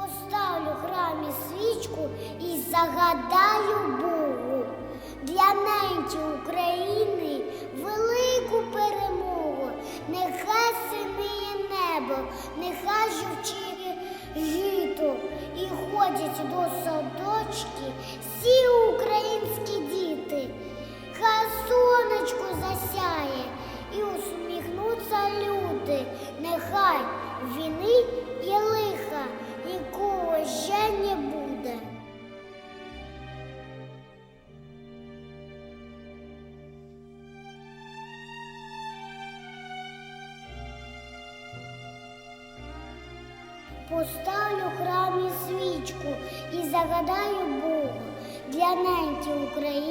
Поставлю в храмі свічку і загадаю Богу для неньки України велику перемогу. Нехай синіє небо, нехай жовчіє жито і ходять до садочки всі українські діти. Хай сонечко засяє і усміхнуться люди. Нехай війни і лиха Поставлю храмі свічку і загадаю Богу для неньки України